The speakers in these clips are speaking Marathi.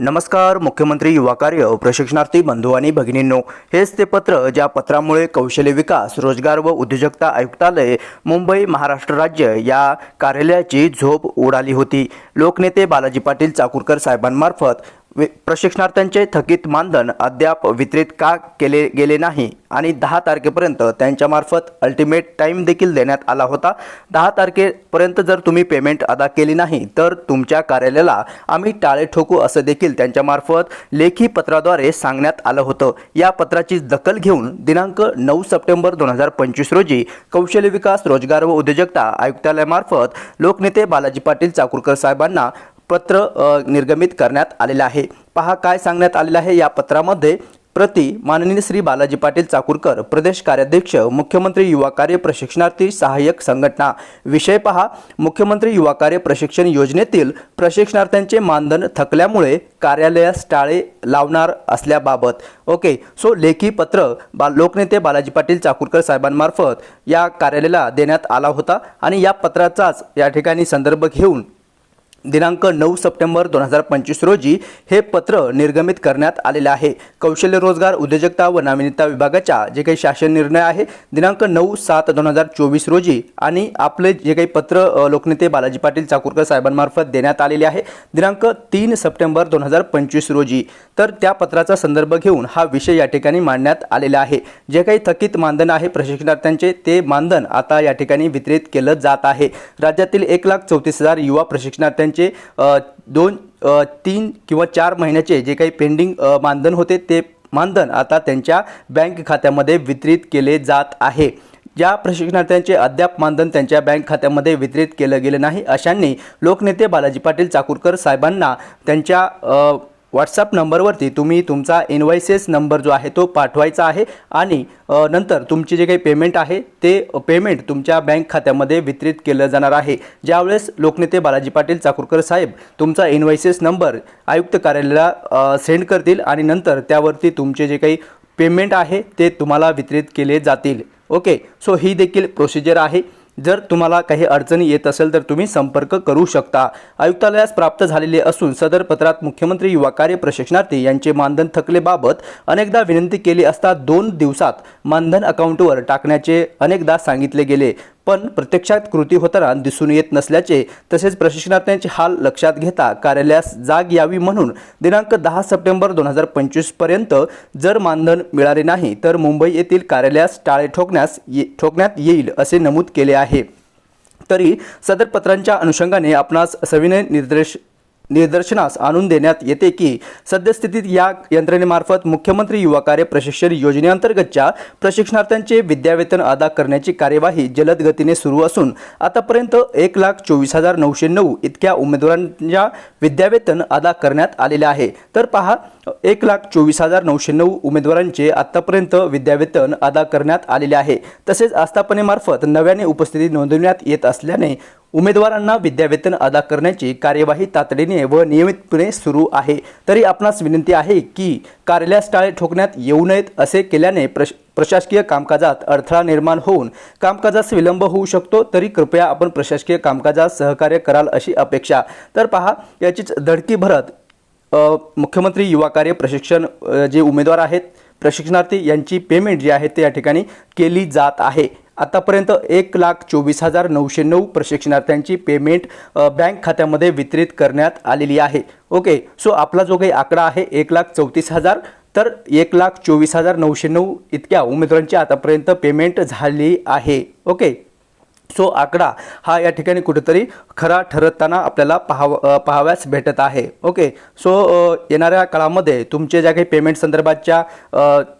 नमस्कार मुख्यमंत्री युवा कार्य प्रशिक्षणार्थी बंधू आणि भगिनींनो. हेच ते पत्र ज्या पत्रामुळे कौशल्य विकास रोजगार व उद्योजकता आयुक्तालय मुंबई महाराष्ट्र राज्य या कार्यालयाची झोप उडाली होती. लोकनेते बालाजी पाटील चाकूरकर साहेबांमार्फत प्रशिक्षणार्थ्यांचे थकीत मानधन अद्याप वितरित का केले गेले नाही आणि दहा तारखेपर्यंत त्यांच्यामार्फत अल्टिमेट टाईम देखील देण्यात आला होता. दहा तारखेपर्यंत जर तुम्ही पेमेंट अदा केली नाही तर तुमच्या कार्यालयाला आम्ही टाळे ठोकू असं देखील त्यांच्यामार्फत लेखी पत्राद्वारे सांगण्यात आलं होतं. या पत्राची दखल घेऊन दिनांक नऊ सप्टेंबर दोन हजार पंचवीस रोजी कौशल्य विकास रोजगार व उद्योजकता आयुक्तालयामार्फत लोकनेते बालाजी पाटील चाकूरकर साहेबांना पत्र निर्गमित करण्यात आलेलं आहे. पहा काय सांगण्यात आलेलं आहे या पत्रामध्ये. प्रति माननीय श्री बालाजी पाटील चाकूरकर प्रदेश कार्याध्यक्ष मुख्यमंत्री युवा कार्य प्रशिक्षणार्थी सहाय्यक संघटना. विषय पहा. मुख्यमंत्री युवा कार्य प्रशिक्षण योजनेतील प्रशिक्षणार्थ्यांचे मानधन थकल्यामुळे कार्यालयास टाळे लावणार असल्याबाबत. ओके सो लेखी पत्र बा लोकनेते बालाजी पाटील चाकूरकर साहेबांमार्फत या कार्यालयाला देण्यात आला होता. आणि या पत्राचाच या ठिकाणी संदर्भ घेऊन दिनांक नऊ सप्टेंबर दोन हजार पंचवीस रोजी हे पत्र निर्गमित करण्यात आलेलं आहे. कौशल्य रोजगार उद्योजकता व नाविन्यता विभागाच्या जे काही शासन निर्णय आहे दिनांक नऊ सात दोन हजार चोवीस रोजी आणि आपले जे काही पत्र लोकनेते बालाजी पाटील चाकूरकर साहेबांमार्फत देण्यात आलेले आहे दिनांक तीन सप्टेंबर दोन हजार पंचवीस रोजी. तर त्या पत्राचा संदर्भ घेऊन हा विषय या ठिकाणी मांडण्यात आलेला आहे. जे काही थकीत मानधन आहे प्रशिक्षणार्थ्यांचे ते मानधन आता या ठिकाणी वितरित केलं जात आहे. राज्यातील एक लाख चौतीस हजार युवा प्रशिक्षणार्थ्यांचे त्यांचे दोन तीन किंवा चार महिन्याचे जे काही पेंडिंग मानधन होते ते मानधन आता त्यांच्या बँक खात्यामध्ये वितरित केले जात आहे. ज्या प्रशिक्षणार्थ्यांचे अद्याप मानधन त्यांच्या बँक खात्यामध्ये वितरित केलं गेलं नाही अशांनी लोकनेते बालाजी पाटील चाकूरकर साहेबांना त्यांच्या व्हॉट्सअप नंबरवरती तुम्ही तुमचा इनवायसेस नंबर जो आहे तो पाठवायचा आहे आणि नंतर तुमचे जे काही पेमेंट आहे ते पेमेंट तुमच्या बँक खात्यामध्ये वितरित केलं जाणार आहे. ज्यावेळेस लोकनेते बालाजी पाटील चाकूरकर साहेब तुमचा इनवायसेस नंबर आयुक्त कार्यालयाला सेंड करतील आणि नंतर त्यावरती तुमचे जे काही पेमेंट आहे ते तुम्हाला वितरित केले जातील. ओके सो ही देखील प्रोसिजर आहे. जर तुम्हाला काही अडचणी येत असेल तर तुम्ही संपर्क करू शकता. आयुक्तालयास प्राप्त झालेले असून सदर पत्रात मुख्यमंत्री युवा कार्य प्रशिक्षणार्थी यांचे मानधन थकलेबाबत अनेकदा विनंती केली असता दोन दिवसात मानधन अकाउंटवर टाकण्याचे अनेकदा सांगितले गेले. पण प्रत्यक्षात कृती होताना दिसून येत नसल्याचे तसेच प्रशिक्षणार्थ्यांचे हाल लक्षात घेता कार्यालयास जाग यावी म्हणून दिनांक दहा सप्टेंबर दोन हजार पंचवीसपर्यंत जर मानधन मिळाले नाही तर मुंबई येथील कार्यालयास टाळे ठोकण्यास ये ठोकण्यात येईल असे नमूद केले आहे. तरी सदर पत्रांच्या अनुषंगाने आपणास सविनय निर्देश निदर्शनास आणून देण्यात येते की सद्यस्थितीत या यंत्रणेमार्फत मुख्यमंत्री युवा कार्य प्रशिक्षण योजनेअंतर्गतच्या प्रशिक्षणार्थ्यांचे विद्यावेतन अदा करण्याची कार्यवाही जलद गतीने सुरू असून आतापर्यंत एक लाख चोवीस हजार नऊशे नऊ इतक्या उमेदवारांच्या विद्यावेतन अदा करण्यात आलेले आहे. तर पहा एक लाख चोवीस हजार नऊशे नऊ उमेदवारांचे आतापर्यंत विद्यावेतन अदा करण्यात आलेले आहे. तसेच आस्थापनेमार्फत नव्याने उपस्थिती नोंदवण्यात येत असल्याने उमेदवारांना विद्यावेतन अदा करण्याची कार्यवाही तातडीने व नियमितपणे सुरू आहे. तरी आपणास विनंती आहे की कार्यालयास टाळे ठोकण्यात येऊ नयेत असे केल्याने प्रश प्रशासकीय कामकाजात अडथळा निर्माण होऊन कामकाजास विलंब होऊ शकतो. तरी कृपया आपण प्रशासकीय कामकाजात सहकार्य कराल अशी अपेक्षा. तर पहा याचीच धडकी भरत मुख्यमंत्री युवा कार्य प्रशिक्षण जे उमेदवार आहेत प्रशिक्षणार्थी यांची पेमेंट जी आहे ते या ठिकाणी केली जात आहे. आतापर्यंत एक लाख चोवीस हजार नऊशे नऊ प्रशिक्षणार्थ्यांची पेमेंट बँक खात्यामध्ये वितरित करण्यात आलेली आहे. ओके सो आपला जो काही आकडा आहे एक लाख चौतीस हजार तर एक लाख चोवीस हजार नऊशे नऊ इतक्या उमेदवारांची आतापर्यंत पेमेंट झाली आहे. ओके सो आकडा हा या ठिकाणी कुठेतरी खरा ठरताना आपल्याला पाहाव पाहाव्यास भेटत आहे. ओके सो येणाऱ्या काळामध्ये तुमचे ज्या काही पेमेंट संदर्भातच्या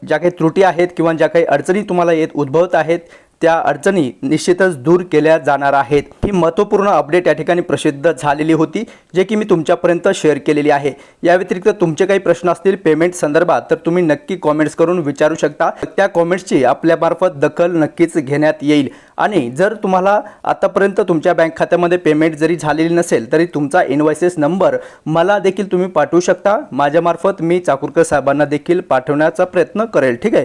ज्या काही त्रुटी आहेत किंवा ज्या काही अडचणी तुम्हाला येत उद्भवत आहेत त्या अडचणी निश्चितच दूर केल्या जाणार आहेत. ही महत्त्वपूर्ण अपडेट या ठिकाणी प्रसिद्ध झालेली होती जे की मी तुमच्यापर्यंत शेअर केलेली आहे. या व्यतिरिक्त तुमचे काही प्रश्न असतील पेमेंट संदर्भात तर तुम्ही नक्की कॉमेंट्स करून विचारू शकता. त्या कॉमेंट्सची आपल्यामार्फत दखल नक्कीच घेण्यात येईल. आणि जर तुम्हाला आतापर्यंत तुमच्या बँक खात्यामध्ये पेमेंट जरी झालेली नसेल तरी तुमचा इनवायसेस नंबर मला देखील तुम्ही पाठवू शकता. माझ्यामार्फत मी चाकूरकर साहेबांना देखील पाठवण्याचा प्रयत्न करेल. ठीक आहे?